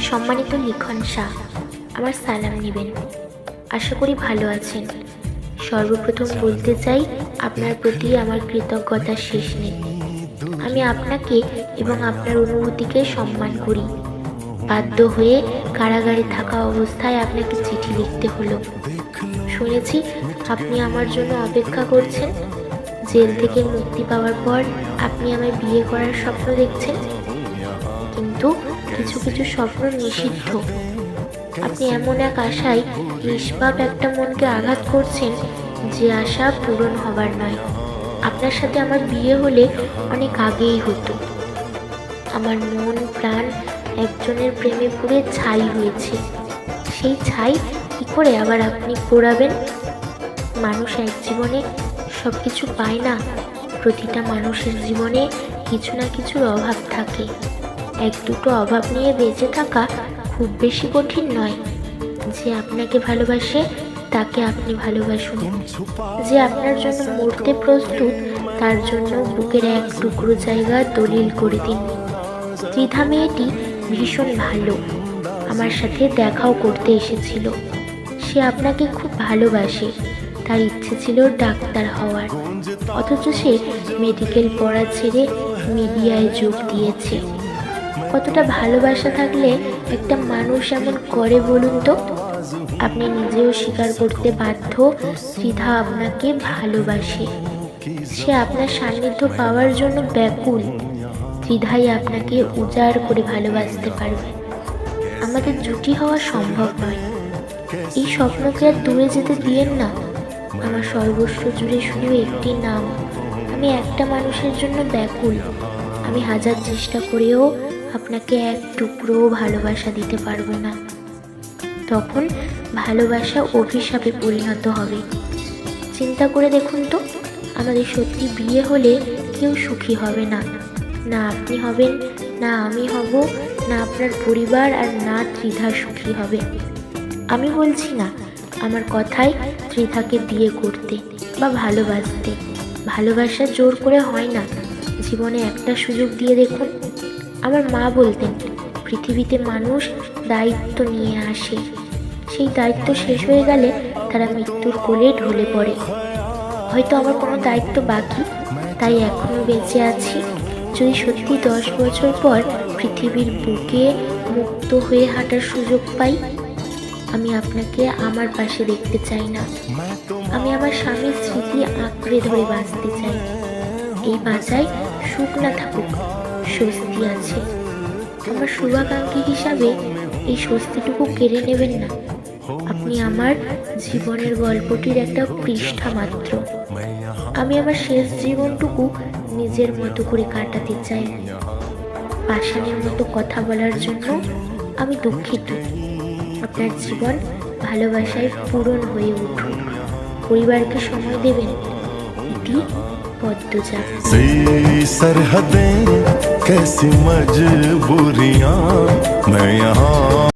সম্মানিত লিখন শাহ, আমার সালাম নেবেন। আশা করি ভালো আছেন। সর্বপ্রথম বলতে চাই, আপনার প্রতি আমার কৃতজ্ঞতার শেষ নেই। আমি আপনাকে এবং আপনার অনুভূতিকে সম্মান করি। বাধ্য হয়ে কারাগারে থাকা অবস্থায় আপনাকে চিঠি লিখতে হলো। শুনেছি আপনি আমার জন্য অপেক্ষা করছেন। জেল থেকে মুক্তি পাওয়ার পর আপনি আমায় বিয়ে করার স্বপ্ন দেখছেন। কিন্তু কিছু কিছু স্বপ্ন নিষিদ্ধ। আপনি এমন এক আশায় নিষ্পাপ একটা মনকে আঘাত করছেন যে আশা পূরণ হবার নয়। আপনার সাথে আমার বিয়ে হলে অনেক আগেই হতো। আমার মন, প্রাণ একজনের প্রেমে পুড়ে ছাই হয়েছে। সেই ছাই কী করে আবার আপনি পোড়াবেন? মানুষ এক জীবনে সব কিছু পায় না। প্রতিটা মানুষের জীবনে কিছু না কিছুর অভাব থাকে। এক দুটো অভাব নিয়ে বেঁচে থাকা খুব বেশি কঠিন নয়। যে আপনাকে ভালোবাসে, তাকে আপনি ভালোবাসুন। যে আপনার জন্য মরতে প্রস্তুত, তার জন্য বুকের এক টুকরো জায়গা দলিল করে দিন। ত্রিধা মেয়েটি ভীষণ ভালো। আমার সাথে দেখাও করতে এসেছিল। সে আপনাকে খুব ভালোবাসে। তার ইচ্ছে ছিল ডাক্তার হওয়ার। অথচ সে মেডিকেল পড়া ছেড়ে মিডিয়ায় যোগ দিয়েছে। কতটা ভালোবাসা থাকলে একটা মানুষ এমন করে বলুন তো? আপনি নিজেও স্বীকার করতে বাধ্য ত্রিধা আপনাকে ভালোবাসে। সে আপনার সান্নিধ্য পাওয়ার জন্য ব্যাকুল। ত্রিধাই আপনাকে উজাড় করে ভালোবাসতে পারবে। আমাদের জুটি হওয়া সম্ভব নয়। এই স্বপ্নকে আর দূরে যেতে দিয়েন না। আমার সর্বস্ব জুড়ে শুধু একটি নাম। আমি একটা মানুষের জন্য ব্যাকুল। আমি হাজার চেষ্টা করেও আপনাকে এক টুকরোও ভালোবাসা দিতে পারব না। তখন ভালোবাসা অভিশাপে পরিণত হবে। চিন্তা করে দেখুন তো, আমাদের সত্যি বিয়ে হলে কেউ সুখী হবে না। না আপনি হবেন, না আমি হব, না আপনার পরিবার আর না ত্রিধা সুখী হবে। আমি বলছি না, আমার কথায় ত্রিধাকে বিয়ে করতে বা ভালোবাসতে। ভালোবাসা জোর করে হয় না। জীবনে একটা সুযোগ দিয়ে দেখুন। আমার মা বলতেন, পৃথিবীতে মানুষ দায়িত্ব নিয়ে আসে। সেই দায়িত্ব শেষ হয়ে গেলে তারা মৃত্যুর কোলে ঢলে পড়ে। হয়তো আমার কোনো দায়িত্ব বাকি, তাই এখনও বেঁচে আছি। যদি সত্যি দশ বছর পর পৃথিবীর বুকে মুক্ত হয়ে হাঁটার সুযোগ পাই, আমি আপনাকে আমার পাশে দেখতে চাই না। আমি আমার স্বামীর স্মৃতি আঁকড়ে ধরে বাঁচতে চাই। এই বাঁচায় সুখ না থাকুক। স্বস্তি আছে। আমার শুভাকাঙ্ক্ষী হিসাবে এই স্বস্তিটুকু কেড়ে নেবেন না। আপনি আমার জীবনের গল্পটির একটা পৃষ্ঠা মাত্র। আমি আমার শেষ জীবনটুকু নিজের মতো করে কাটাতে চাই। পাষাণের মতো কথা বলার জন্য আমি দুঃখিত। আপনার জীবন ভালোবাসায় পূরণ হয়ে উঠুন পরিবারকে সময় দেবেন। এটি পদ্মজা कैसी मजबूरियाँ मैं यहाँ